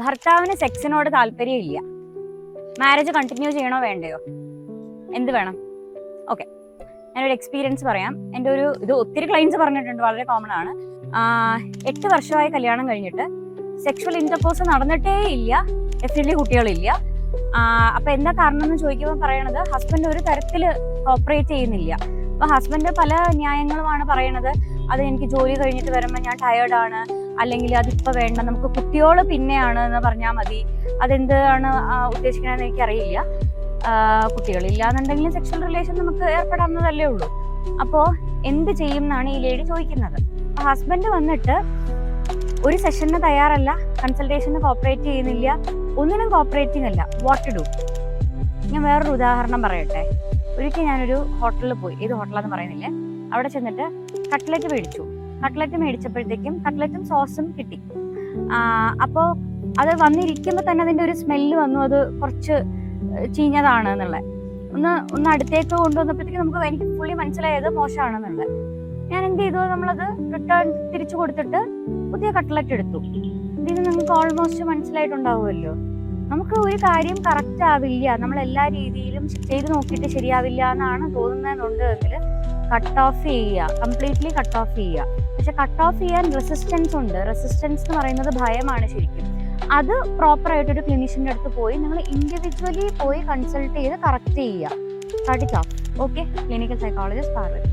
ഭർത്താവിന് സെക്സിനോട് താല്പര്യം ഇല്ല മാരേജ് കണ്ടിന്യൂ ചെയ്യണോ വേണ്ടയോ? എന്ത് വേണം? ഓക്കെ ഞാനൊരു എക്സ്പീരിയൻസ് പറയാം. എന്റെ ഒരു ഇത് ഒത്തിരി ക്ലൈൻസ് പറഞ്ഞിട്ടുണ്ട് വളരെ കോമൺ ആണ്. എട്ട് വർഷമായി കല്യാണം കഴിഞ്ഞിട്ട് സെക്ഷൽ ഇന്റർകോഴ്സ് നടന്നിട്ടേ ഇല്ല. ഡെഫിനറ്റ്ലി കുട്ടികളില്ല. അപ്പൊ എന്താ കാരണം എന്ന് ചോദിക്കുമ്പോൾ പറയണത് ഹസ്ബൻഡ് ഒരു തരത്തിൽ കോപ്പറേറ്റ് ചെയ്യുന്നില്ല. അപ്പൊ ഹസ്ബൻഡ് പല ന്യായങ്ങളുമാണ് പറയണത്. അത് എനിക്ക് ജോലി കഴിഞ്ഞിട്ട് വരുമ്പോൾ ഞാൻ ടയേർഡാണ് അല്ലെങ്കിൽ അതിപ്പോ വേണ്ട നമുക്ക് കുട്ടിയോൾ പിന്നെയാണ് എന്ന് പറഞ്ഞാൽ മതി. അതെന്താണ് ഉദ്ദേശിക്കണമെന്ന് എനിക്ക് അറിയില്ല കുട്ടികളില്ല എന്നുണ്ടെങ്കിലും സെക്ഷൽ റിലേഷൻ നമുക്ക് ഏർപ്പെടാവുന്നതല്ലേ ഉള്ളൂ. അപ്പോ എന്ത് ചെയ്യും എന്നാണ് ഈ ലേഡി ചോദിക്കുന്നത്. ഹസ്ബൻഡ് വന്നിട്ട് ഒരു സെഷന് തയ്യാറല്ല കൺസൾട്ടേഷന് കോപ്പറേറ്റ് ചെയ്യുന്നില്ല ഒന്നിനും കോപ്പറേറ്റിംഗ് അല്ല വാട്ട് ഡു ഞാൻ വേറൊരു ഉദാഹരണം പറയട്ടെ. ഒരിക്കൽ ഞാനൊരു ഹോട്ടലിൽ പോയി. ഏത് ഹോട്ടലാന്ന് പറയുന്നില്ലേ. അവിടെ ചെന്നിട്ട് കട്ട്ലറ്റ് മേടിച്ചു. കട്ട്ലറ്റ് മേടിച്ചപ്പോഴത്തേക്കും കട്ട്ലറ്റും സോസും കിട്ടി. അപ്പോൾ അത് വന്നിരിക്കുമ്പോൾ തന്നെ അതിന്റെ ഒരു സ്മെല്ല് വന്നു. അത് കുറച്ച് ചീഞ്ഞതാണ് എന്നുള്ളത്. ഒന്ന് ഒന്ന് അടുത്തേക്ക് കൊണ്ടുവന്നപ്പോഴത്തേക്ക് നമുക്ക് എനിക്ക് ഫുള്ളി മനസ്സിലായത് മോശമാണെന്നുള്ളത്. ഞാൻ എന്ത് ചെയ്തു? നമ്മളത് റിട്ടേൺ തിരിച്ചു കൊടുത്തിട്ട് പുതിയ കട്ട്ലറ്റ് എടുത്തു. ഇതിന് നിങ്ങൾക്ക് ഓൾമോസ്റ്റ് മനസ്സിലായിട്ടുണ്ടാവുമല്ലോ. നമുക്ക് ഒരു കാര്യം കറക്റ്റ് ആവില്ല. നമ്മൾ എല്ലാ രീതിയിലും ചെയ്ത് നോക്കിയിട്ട് ശരിയാവില്ല എന്നാണ് തോന്നുന്നതെന്നുണ്ട് എങ്കിൽ കട്ട് ഓഫ് ചെയ്യുക. കംപ്ലീറ്റ്ലി കട്ട് ഓഫ് ചെയ്യുക. പക്ഷെ കട്ട് ഓഫ് ചെയ്യാൻ റെസിസ്റ്റൻസ് ഉണ്ട്. റെസിസ്റ്റൻസ് എന്ന് പറയുന്നത് ഭയമാണ് ശരിക്കും. അത് പ്രോപ്പറായിട്ട് ഒരു ക്ലിനീഷ്യന്റെ അടുത്ത് പോയി നിങ്ങൾ ഇൻഡിവിജ്വലി പോയി കൺസൾട്ട് ചെയ്ത് കറക്റ്റ് ചെയ്യുക. Cut it off okay clinical psychologist Parvathy